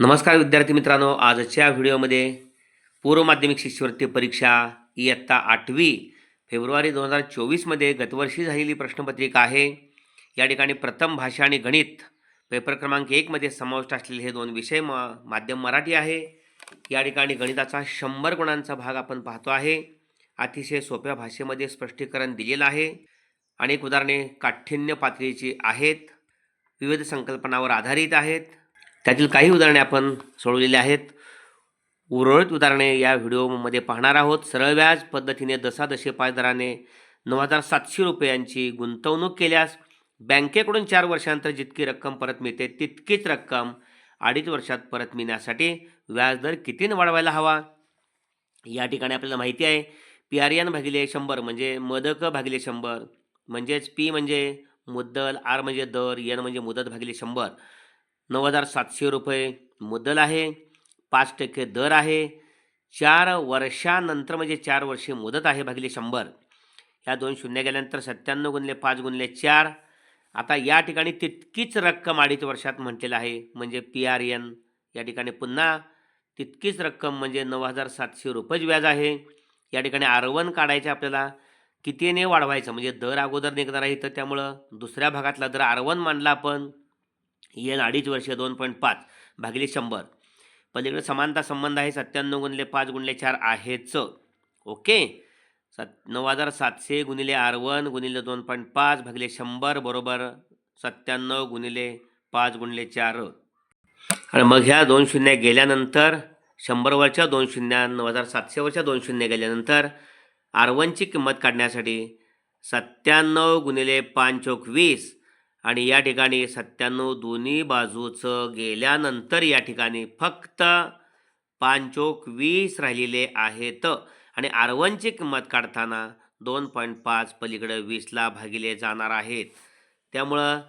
नमस्कार विद्यार्थी मित्रांनो आजच्या व्हिडिओमध्ये पूर्व माध्यमिक शिष्यवृत्ती परीक्षा इयत्ता आठवी फेब्रुवारी दोन हजार चोवीसमध्ये गतवर्षी झालेली प्रश्नपत्रिका आहे. या ठिकाणी प्रथम भाषा आणि गणित पेपर क्रमांक एकमध्ये समाविष्ट असलेले हे दोन विषय म माध्यम मराठी आहे. या ठिकाणी गणिताचा शंभर गुणांचा भाग आपण पाहतो आहे. अतिशय सोप्या भाषेमध्ये स्पष्टीकरण दिलेलं आहे. अनेक उदाहरणे काठिण्य पातळीची आहेत. विविध संकल्पनावर आधारित आहेत. त्यातील काही उदाहरणे आपण सोडवलेली आहेत. उरळीत उदाहरणे या व्हिडिओमध्ये पाहणार आहोत. सरळ व्याज पद्धतीने दसादशे पाच दराने नऊ हजार सातशे रुपयांची गुंतवणूक केल्यास बँकेकडून चार वर्षांतर जितकी रक्कम परत मिळते तितकीच रक्कम अडीच वर्षात परत मिळण्यासाठी व्याजदर कितीने वाढवायला हवा? या ठिकाणी आपल्याला माहिती आहे. पी आर एन भागिले शंभर म्हणजे मदक भागिले शंभर म्हणजेच पी म्हणजे मुद्दल आर म्हणजे दर एन म्हणजे मुदत भागिले शंभर. नऊ हजार सातशे रुपये मुद्दल आहे पाच टक्के दर आहे. चार वर्षानंतर म्हणजे चार वर्षे मुदत आहे भागिले शंभर. या दोन शून्य गेल्यानंतर सत्त्याण्णव गुणले पाच गुणले चार. आता या ठिकाणी तितकीच रक्कम अडीच वर्षात म्हटलेलं आहे म्हणजे पी आर एन. या ठिकाणी पुन्हा तितकीच रक्कम म्हणजे नऊ हजार सातशे रुपयेच व्याज आहे. या ठिकाणी आरवण काढायचं काढायचे आपल्याला कितीने वाढवायचं म्हणजे दर अगोदर निघणार आहे तर त्यामुळं दुसऱ्या भागातला दर आरवण मांडला आपण. येन अडीच वर्ष दोन पॉईंट पाच. भागिले शंभर. पलीकडे समानता संबंध आहे सत्त्याण्णव गुणले पाच गुणले चार आहेच. ओके? सात नऊ हजार सातशे गुणिले आर वन गुणिले दोन पॉईंट पाच भागिले शंभर बरोबर सत्त्याण्णव गुणिले पाच गुणले चार. आणि मग ह्या दोन शून्य गेल्यानंतर शंभरवरच्या दोन शून्य नऊ हजार सातशेवरच्या दोन शून्य गेल्यानंतर आर वनची किंमत काढण्यासाठी सत्त्याण्णव गुणिले पाच चौक वीस आणि या ठिकाणी सत्त्याण्णव दोन्ही बाजूचं गेल्यानंतर या ठिकाणी फक्त पांचोक वीस राहिलेले आहेत. आणि आरवनची किंमत काढताना दोन पॉईंट पाच पलीकडे वीसला भागिले जाणार आहेत. त्यामुळं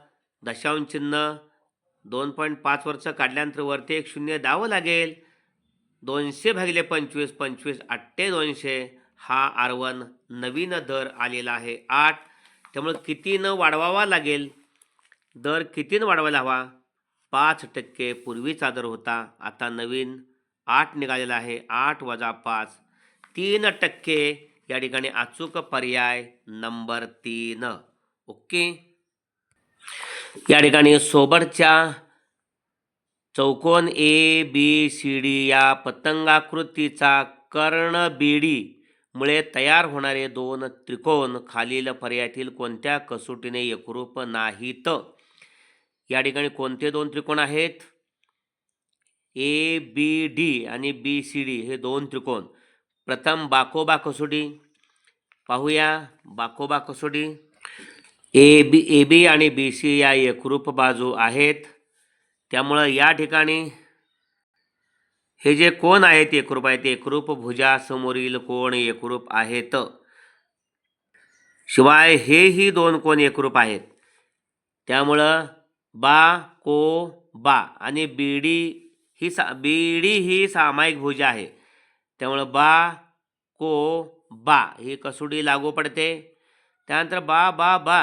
दशांश चिन्ह दोन पॉईंट पाचवरचं काढल्यानंतर वरती एक शून्य द्यावं लागेल. दोनशे भागिले पंचवीस पंचवीस अठ्ठे दोनशे हा आर नवीन दर आलेला आहे आठ. त्यामुळं कितीनं वाढवावा लागेल? दर कितीनं वाढवायला हवा? पाच टक्के पूर्वीचा दर होता आता नवीन आठ निघालेला आहे आठ वजा पाच. तीन टक्के. या ठिकाणी अचूक पर्याय नंबर तीन. ओके? या ठिकाणी सोबतच्या चौकोन ए बी सी डी या पतंगाकृतीचा कर्णबेडी मुळे तयार होणारे दोन त्रिकोण खालील पर्यायातील कोणत्या कसोटीने एकरूप नाहीत? या ठिकाणी कोणते दोन त्रिकोण आहेत? ए बी डी आणि बी सी डी हे दोन त्रिकोण. प्रथम बाकोबा कसोटी पाहूया. बाकोबा कसोटी ए बी ए बी आणि बी सी या एकरूप बाजू आहेत. त्यामुळं या ठिकाणी हे जे कोण आहेत एकरूप आहेत एकरूप भुजासमोरील कोण एकरूप आहेत? शिवाय हेही दोन कोण एकरूप आहेत. त्यामुळं बा को बा आणि बीडी ही सा बीडी ही सामायिक भुजा आहे. त्यामुळं बा को बा ही कसोटी लागू पडते. त्यानंतर बा बा बा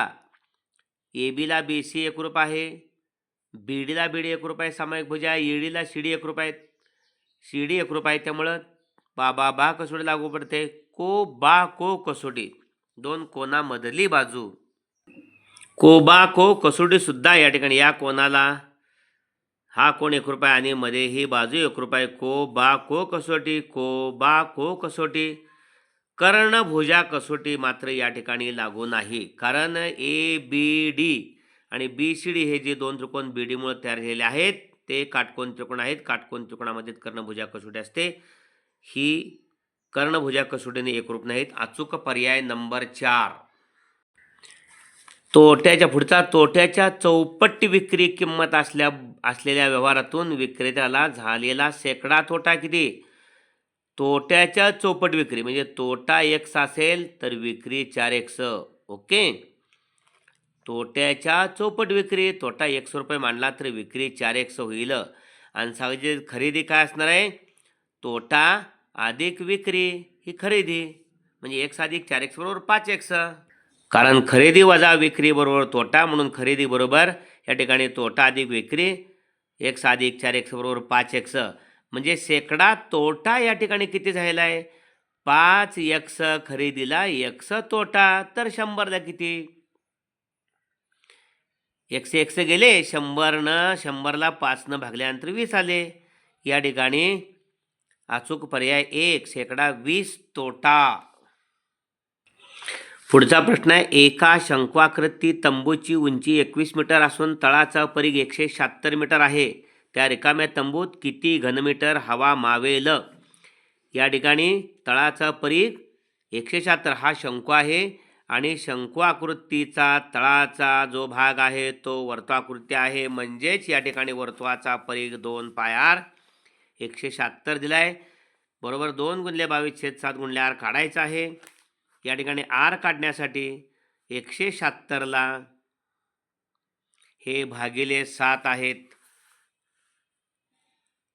ए बीला बी सी एक रूप आहे बीडीला बीडी एकरूप आहे सामायिक भुजा ईडीला शिडी एकरूप आहेत. शिडी एकरूप आहे त्यामुळं बा बा बा कसोटी लागू पडते. को बा को कसोटी दोन कोणामधली बाजू. कोबाको कसोटीसुद्धा को या ठिकाणी या कोणाला? हा कोण एक रुपये आणि मध्ये ही बाजू एक आहे. को बा को कसोटी को बा को कसोटी. कर्णभुजा कसोटी मात्र या ठिकाणी लागू नाही. कारण ए बी डी आणि बी सी डी हे जे दोन त्रिकोण बी डीमुळे तयार झालेले आहेत ते काटकोन त्रिकोण आहेत. काटकोन त्रिकोणामध्ये कर्णभुजा कसोटी असते. ही कर्णभुजा कसोटीने एकरूप नाहीत. अचूक पर्याय नंबर चार. तोट्याच्या पुढचा तोट्याच्या चौपट विक्री किंमत असल्या असलेल्या व्यवहारातून विक्रेत्याला झालेला शेकडा तोटा किती? तोट्याच्या चौपट विक्री म्हणजे तोटा एक्स असेल तर विक्री चार एक्स ओके? तोट्याच्या चौपट विक्री तोटा एक्स रुपये मांडला तर विक्री चार एक्स होईल. आणि सांगायचे खरेदी काय असणार आहे? तोटा अधिक विक्री ही खरेदी. म्हणजे एक्स अधिक चार एक्स बरोबर पाच एक्स कारण खरेदी वजा विक्री बरोबर तोटा म्हणून खरेदी बरोबर या ठिकाणी तोटा अधिक विक्री एक्स अधिक चार एक्स बरोबर पाच एक्स म्हणजे शेकडा तोटा या ठिकाणी किती झालेला आहे? पाच एक्स खरेदीला एक्स तोटा. तर शंभरला किती? एक्स एक्स गेले शंभरनं शंभरला पाचनं भागल्यानंतर वीस आले. या ठिकाणी अचूक पर्याय एक शेकडा वीस तोटा. पुढचा प्रश्न आहे एका शंकवाकृती तंबूची उंची एकवीस मीटर असून तळाचा परीघ एकशे शहात्तर मीटर आहे. त्या रिकाम्या तंबूत किती घनमीटर हवा मावेल? या ठिकाणी तळाचा परीघ एकशे शहात्तर हा शंकू आहे आणि शंकुआकृतीचा तळाचा जो भाग आहे तो वर्तुळाकृती आहे. म्हणजेच या ठिकाणी वर्तुळाचा परीघ दोन पाय आर एकशे शहात्तर दिला आहे बरोबर दोन गुणले बावीस छेद सात गुणले आर काढायचं आहे. या ठिकाणी आर काढण्यासाठी एकशे शहात्तरला हे भागिले सात आहेत.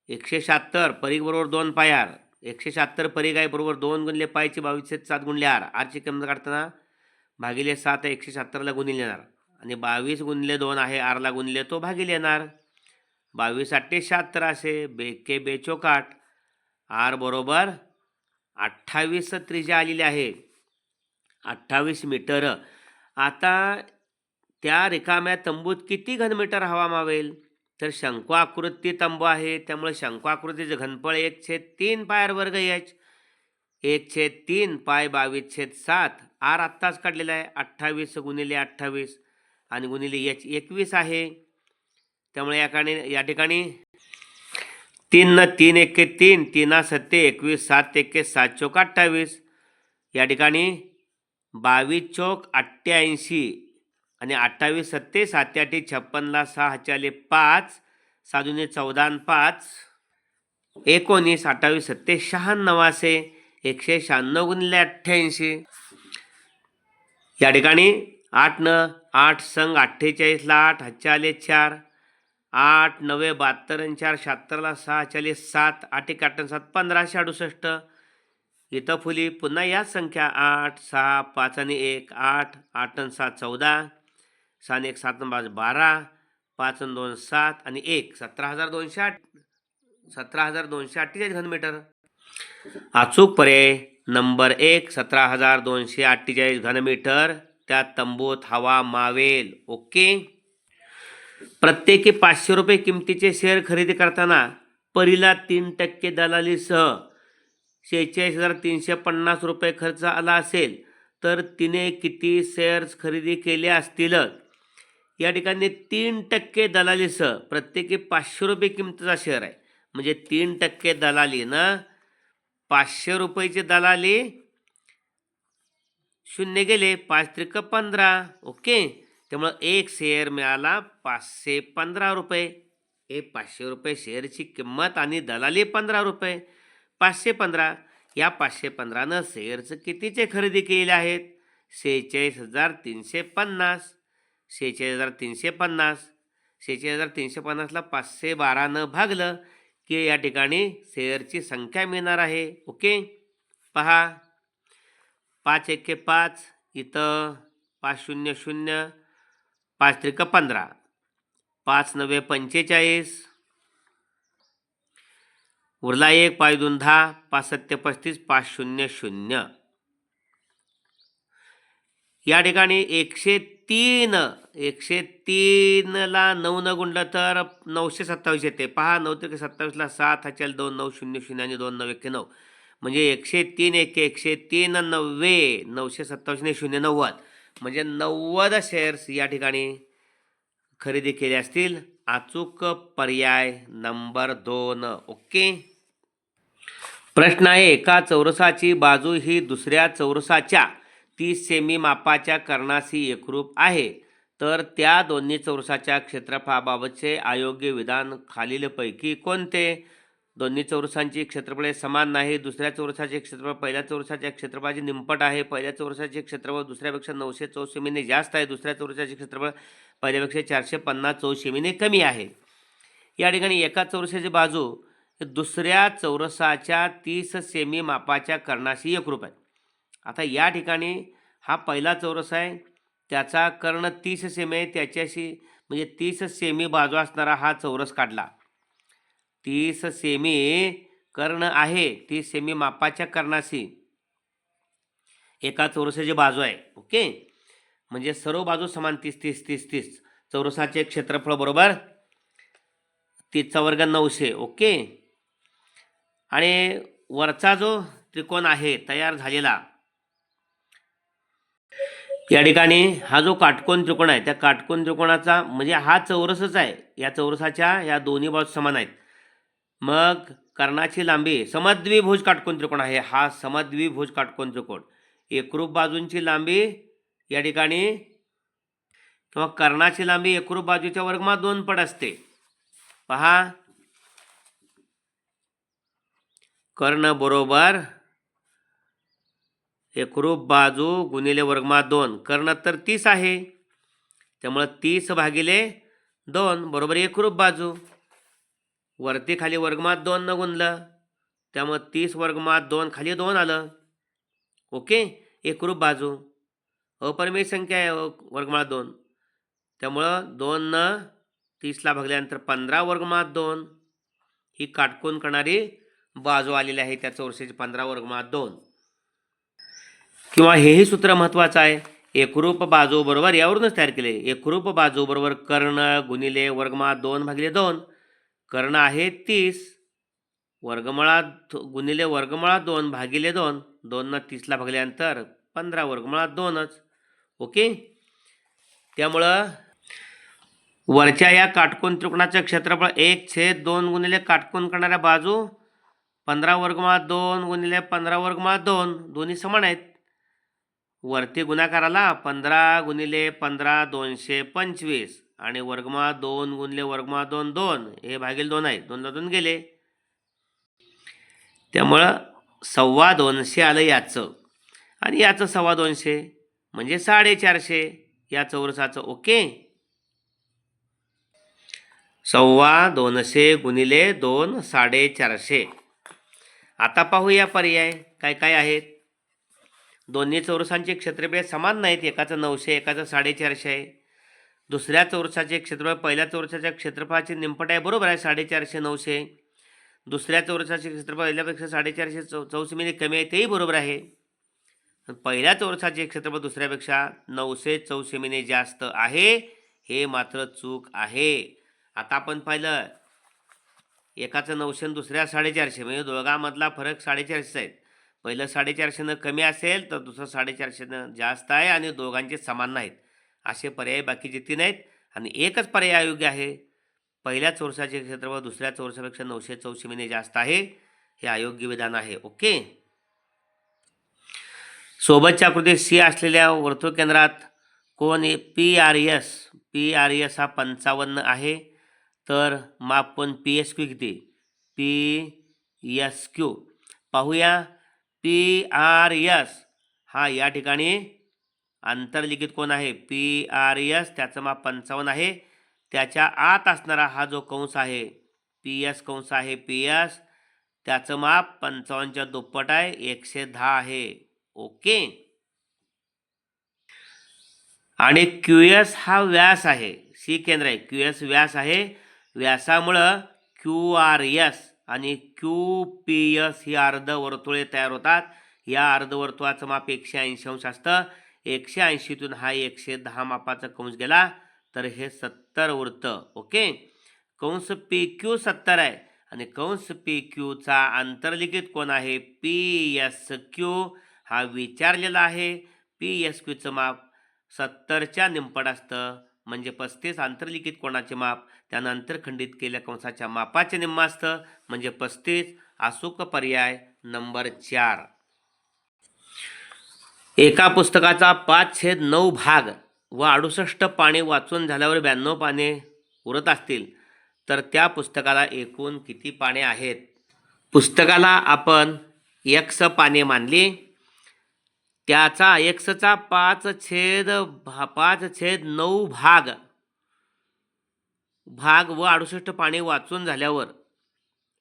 एकशे शहात्तर परीघ बरोबर दोन पाय आर. एकशे शहात्तर परीघ आहे बरोबर दोन गुणले पायचे बावीसशे सात गुणले आर. आरची किंमत काढताना भागिले सात आहे एकशे शहात्तरला गुणिले येणार. आणि बावीस गुणले दोन आहे आरला गुणले तो भागिले येणार. बावीस अठ्ठे शहात्तर असे बेके बेचोकाट आर बरोबर अठ्ठावीस त्रिजा आलेली आहे. अठ्ठावीस मीटर. आता त्या रिकाम्या तंबूत किती घनमीटर हवा मावेल? तर शंकू आकृती तंबू आहे त्यामुळे शंकू आकृतीचं घनफळ एक छेद तीन पायर वर्ग एच. एक छेद तीन पाय बावीस छेद सात. आर आत्ताच काढलेला आहे अठ्ठावीस गुणिले अठ्ठावीस आणि गुणिले एच एकवीस आहे. त्यामुळे या ठिकाणी या ठिकाणी तीन न तीन एके तीन तीना सत्ते एकवीस सात एके सात चौक अठ्ठावीस. या ठिकाणी बावीस चौक अठ्ठ्याऐंशी आणि अठ्ठावीस सत्ते सात्याठी छप्पनला सहा पाच साधुने चौदा पाच एकोणीस अठ्ठावीस सत्ते शहाण्णवाशे एकशे शहाण्णव गुणिले अठ्ठ्याऐंशी. या ठिकाणी आठ न आठ संघ अठ्ठेचाळीसला आठ हच्चाले चार आठ नवे बहात्तर चार शहात्तरला सहा चाळीस सात आठ एक आठ सात पंधराशे अडुसष्ट इथं फुली पुन्हा याच संख्या आठ सहा पाच आणि एक आठ आठ आणि सात चौदा सहा आणि एक सात पाच बारा पाच आणि दोन सात आणि एक सतरा हजार दोनशे आठ सतरा हजार दोनशे अठ्ठेचाळीस घनमीटर अचूक पर्याय नंबर एक सतरा हजार दोनशे अठ्ठेचाळीस घनमीटर त्या तंबूत हवा मावेल ओके? प्रत्येकी पाचशे रुपये किमतीचे शेअर खरेदी करताना परीला तीन टक्के दलालीसह शेहेचाळीस हजार तीनशे पन्नास रुपये खर्च आला असेल तर तिने किती शेअर्स खरेदी केले असतील? या ठिकाणी तीन टक्के दलालीसह प्रत्येकी पाचशे रुपये किमतीचा शेअर आहे. म्हणजे तीन टक्के दलाली ना पाचशे रुपयेची दलाली शून्य गेले पाच त्रिक पंधरा ओके? त्यामुळं एक शेअर मिळाला पाचशे पंधरा रुपये. हे पाचशे रुपये शेअरची किंमत आणि दलाली पंधरा रुपये. पाचशे पंधरा या पाचशे पंधरानं शेअरचं कितीचे खरेदी केलेले आहेत? शेहेचाळीस हजार तीनशे पन्नास शेहेचाळीस हजार तीनशे पन्नास शेहेचाळीस हजार तीनशे पन्नासला पाचशे बारानं भागलं की या ठिकाणी शेअरची संख्या मिळणार आहे. ओके? पहा. पाच एके पाच इथं पाच शून्य शून्य पाच त्रिक पंधरा पाच नव्वे पंचेचाळीस उरला एक पाच दोन दहा पाच सत्य पस्तीस पाच शून्य शून्य. या ठिकाणी एकशे तीन एकशे तीनला नऊ न गुंडलं तर नऊशे सत्तावीस येते. पहा नऊ ते सत्तावीसला सात हचाल दोन नऊ शून्य शून्य आणि दोन नऊ एके नऊ. म्हणजे एकशे तीन एक एकशे तीन नव्वे नऊशे सत्तावीसने शून्य नव्वद. म्हणजे नव्वद शेअर्स या ठिकाणी खरेदी केले असतील. अचूक पर्याय नंबर दोन. ओके? प्रश्न आहे एका चौरसाची बाजू ही दुसऱ्या चौरसाच्या तीस सेमी मापाच्या कर्णाशी एकरूप आहे. तर त्या दोन्ही चौरसाच्या क्षेत्रफळाबाबतचे अयोग्य विधान खालीलपैकी कोणते? दोन्ही चौरसांची क्षेत्रफळे समान नाही दुसऱ्या चौरसाचे क्षेत्रफळ पहिल्या चौरसाच्या क्षेत्रफळाचे निंपट आहे पहिल्या चौरसाचे क्षेत्रफळ दुसऱ्यापेक्षा नऊशे चौसेमीने जास्त आहे दुसऱ्या चौरसाचे क्षेत्रफळ पहिल्यापेक्षा चारशे पन्नास चौसेमीने कमी आहे. या ठिकाणी एका चौरसाची बाजू दुसऱ्या चौरसाच्या तीस सेमी मापाच्या कर्णाशी एकरूप आहे आता या ठिकाणी हा पहिला चौरस आहे. त्याचा कर्ण तीस सेमी आहे. त्याच्याशी म्हणजे तीस सेमी बाजू असणारा हा चौरस काढला. तीस सेमी कर्ण आहे. तीस सेमी मापाच्या कर्णाशी एका चौरसाची बाजू आहे. ओके? म्हणजे सर्व बाजू समान तीस तीस तीस तीस. चौरसाचे क्षेत्रफळ बरोबर तीसचा वर्ग नऊशे. ओके? आणि वरचा जो त्रिकोण आहे तयार झालेला या ठिकाणी हा जो काटकोन त्रिकोण आहे त्या काटकोन त्रिकोणाचा म्हणजे हा चौरसच आहे. या चौरसाच्या या दोन्ही बाजू समान आहेत. मग कर्णाची लांबी समद्विभुज काटकोन त्रिकोण आहे. हा समद्विभुज काटकोन त्रिकोण. एकरूप बाजूंची लांबी या ठिकाणी किंवा कर्णाची लांबी एकरूप बाजूच्या वर्गमात दोन पट असते. पहा कर्ण बरोबर एकरूप बाजू गुणिले वर्गमा दोन. कर्ण तर तीस आहे. त्यामुळं तीस भागिले दोन बरोबर एकरूप बाजू. वरती खाली वर्गमात दोन न गुणलं. त्यामुळं तीस वर्गमात दोन खाली दोन आलं. ओके? एकरूप बाजू. अपरिमेय संख्या आहे अ- वर्गमात दोन. त्यामुळं दोन न तीसला भागल्यानंतर पंधरा वर्गमात दोन. ही काटकोन करणारी बाजू आलेली आहे त्या चौरसेची पंधरा वर्गमा दोन. किंवा हेही सूत्र महत्त्वाचं आहे. एकरूप बाजू बरोबर यावरूनच तयार केले. एकरूप बाजू बरोबर कर्ण गुणिले वर्गमा दोन भागिले दोन. कर्ण आहे तीस. वर्गमळात गुणिले वर्गमळात दोन भागिले दोन. दोननं तीसला भागल्यानंतर पंधरा वर्गमळात दोनच. ओके? त्यामुळं वरच्या या काटकोन त्रिकोणाचं क्षेत्रफळ एक छेद दोन गुणिले काटकोन करणाऱ्या बाजू पंधरा वर्गमात दोन गुणिले पंधरा वर्गमात दोन दोन्ही समान आहेत. वरती गुणाकाराला पंधरा गुणिले पंधरा दोनशे पंचवीस आणि वर्गमा दोन गुणिले वर्गमा दोन दोन हे भागील दोन आहेत दोनला दोन गेले. त्यामुळं सव्वा दोनशे आलं याचं. आणि याचं सव्वा दोनशे म्हणजे साडेचारशे. या चौरसाचं ओके. सव्वा दोनशे गुणिले दोन साडेचारशे. आता पाहूया पर्याय. काय काय आहेत? दोन्ही चौरसांचे क्षेत्रफळ समान नाहीत. एकाचं नऊशे एकाचं साडेचारशे. आहे दुसऱ्या चौरसाचे क्षेत्रफळ पहिल्या चौरसाच्या क्षेत्रफळाचे निंपट आहे. बरोबर आहे साडेचारशे नऊशे. दुसऱ्या चौरसाचे क्षेत्रफळ पहिल्यापेक्षा साडेचारशे चौ चौशे मिली कमी आहे तेही बरोबर आहे. पहिल्या चौरसाचे क्षेत्रफळ दुसऱ्यापेक्षा नऊशे चौशे जास्त आहे. हे मात्र चूक आहे. आता आपण पाहिलं एकाचं नऊशे आणि दुसऱ्या साडेचारशे म्हणजे दोघांमधला फरक साडेचारशे आहेत पहिलं साडेचारशेनं कमी असेल तर दुसरं साडेचारशेनं जास्त आहे आणि दोघांचे समान नाहीत. असे पर्याय बाकीचे तीन आहेत आणि एकच पर्याय अयोग्य आहे. पहिल्या चौरसाचे क्षेत्रफळ दुसऱ्या चौरसापेक्षा नऊशे चौशे मिने जास्त आहे. हे अयोग्य विधान आहे. ओके? सोबतच्या आकृतीत सी असलेल्या वर्तुळ केंद्रात कोण P R S. P R S हा पंचावन्न आहे. तर माप पण पी एस क्यू किती? पी एस क्यू पाहूया. पी आर एस हा या ठिकाणी आंतरलिखित कोण आहे? पी आर एस त्याचं माप पंचावन्न आहे. त्याच्या आत असणारा हा जो कंस आहे पी एस कंस आहे पी एस त्याचं माप पंचावन्नच्या दुप्पट आहे. एकशे दहा आहे. ओके. आणि क्यू एस हा व्यास आहे. सी केंद्र आहे. क्यू एस व्यास आहे. व्यासामुळं क्यू आर एस आणि क्यू पी एस ही अर्धवर्तुळे तयार होतात. या अर्धवर्तुळाचं माप एकशे ऐंशी अंश असतं एकशे ऐंशीतून हा एकशे दहा मापाचा कंस गेला. तर हे सत्तर वृत्त ओके? कंस पी क्यू सत्तर आहे आणि कंस पी क्यूचा आंतरलिखित कोण आहे पी एस क्यू. हा विचारलेला आहे. पी एस क्यूचं माप सत्तरच्या निंपट असतं. म्हणजे पस्तीस आंतरलिखित कोणाचे माप त्यानं खंडित केल्या कंसाच्या मापाचे निम्मास्त म्हणजे पस्तीस अचूक पर्याय नंबर चार. एका पुस्तकाचा पाच छेद नऊ भाग व अडुसष्ट पाने वाचून झाल्यावर ब्याण्णव पाने उरत असतील तर त्या पुस्तकाला एकूण किती पाने आहेत? पुस्तकाला आपण एक्स पाने मानली. त्याचा एक्सचा पाच छेद भा पाच छेद नऊ भाग. भाग व अडुसष्ट पाने वाचून झाल्यावर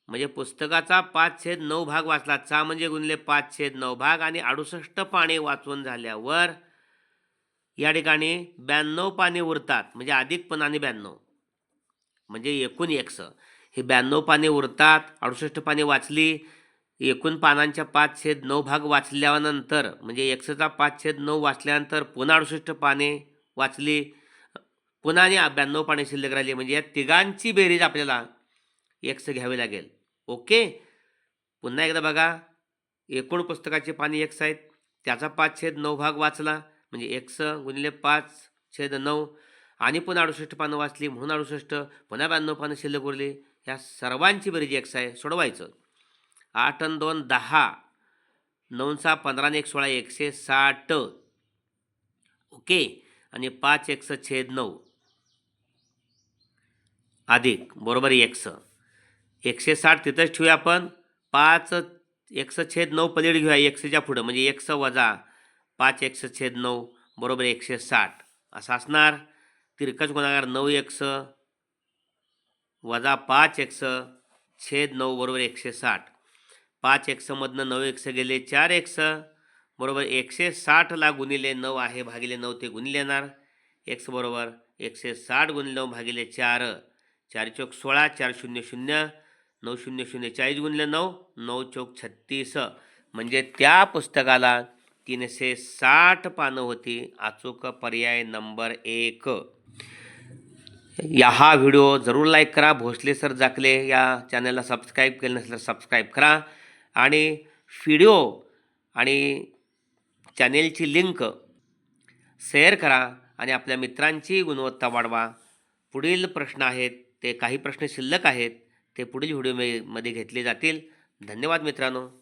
म्हणजे पुस्तकाचा पाच छेद नऊ भाग वाचला. चा म्हणजे गुणले पाच छेद नऊ भाग आणि अडुसष्ट पाने वाचून झाल्यावर या ठिकाणी ब्याण्णव पाने उरतात म्हणजे अधिक पण आणि ब्याण्णव. म्हणजे एकूण एकस. हे ब्याण्णव पाने उरतात अडुसष्ट पाने वाचली एकूण पानांच्या पाच छेद नऊ भाग वाचल्यानंतर म्हणजे एकशेचा पाच छेद नऊ वाचल्यानंतर पुन्हा अडुसष्ट पाने वाचली. पुन्हा आणि ब्याण्णव पाने शिल्लक राहिली. म्हणजे या तिघांची बेरीज आपल्याला एक्स घ्यावी लागेल. ओके? पुन्हा एकदा बघा. एकूण पुस्तकाचे पाने एक्स आहेत. त्याचा पाच छेद नऊ भाग वाचला. म्हणजे एक्स गुणिले पाच छेद नऊ. आणि पुन्हा अडुसष्ट पानं वाचली. म्हणून अडुसष्ट. पुन्हा ब्याण्णव पानं शिल्लक उरली. ह्या सर्वांची बेरीज एक्स आहे. सोडवायचं. आठ आणि दोन दहा. नऊ सहा पंधरा आणि एक सोळा एकशे साठ. ओके? आणि पाच एक्स छेद नऊ. अधिक. बरोबर एकस. एकशे साठ तिथंच ठेवूया आपण. पाच एक्स छेद नऊ पलीड घेऊया. एकशेच्या पुढं. म्हणजे एक्स वजा पाच एक्स छेद नऊ. बरोबर एकशे साठ. असं असणार. तिरकच गुणाकार नऊ एक्स. वजा पाच एक्स. छेद नऊ बरोबर एकशे साठ. पाच एक्समधनं नऊ एक्स गेले चार एक्स. बरोबर एकशे साठला गुणिले नऊ आहे भागिले नऊ ते गुणिले येणार. एक्स बरोबर एकशे साठ गुणिले नऊ भागिले चार. चार चौक सोळा चार शून्य शून्य नऊ शून्य शून्य चाळीस गुणिले नऊ नऊ चौक छत्तीस. म्हणजे त्या पुस्तकाला तीनशे साठ पानं होती. अचूक पर्याय नंबर एक. या हा व्हिडिओ जरूर लाईक करा. भोसले सर जाकले या चॅनलला सबस्क्राईब केलं नसल्यास सबस्क्राईब करा. आणि व्हिडिओ आणि चॅनेलची लिंक शेअर करा आणि आपल्या मित्रांची गुणवत्ता वाढवा. पुढील प्रश्न आहेत ते काही प्रश्न शिल्लक आहेत ते पुढील व्हिडिओमध्ये घेतले जातील. धन्यवाद मित्रांनो.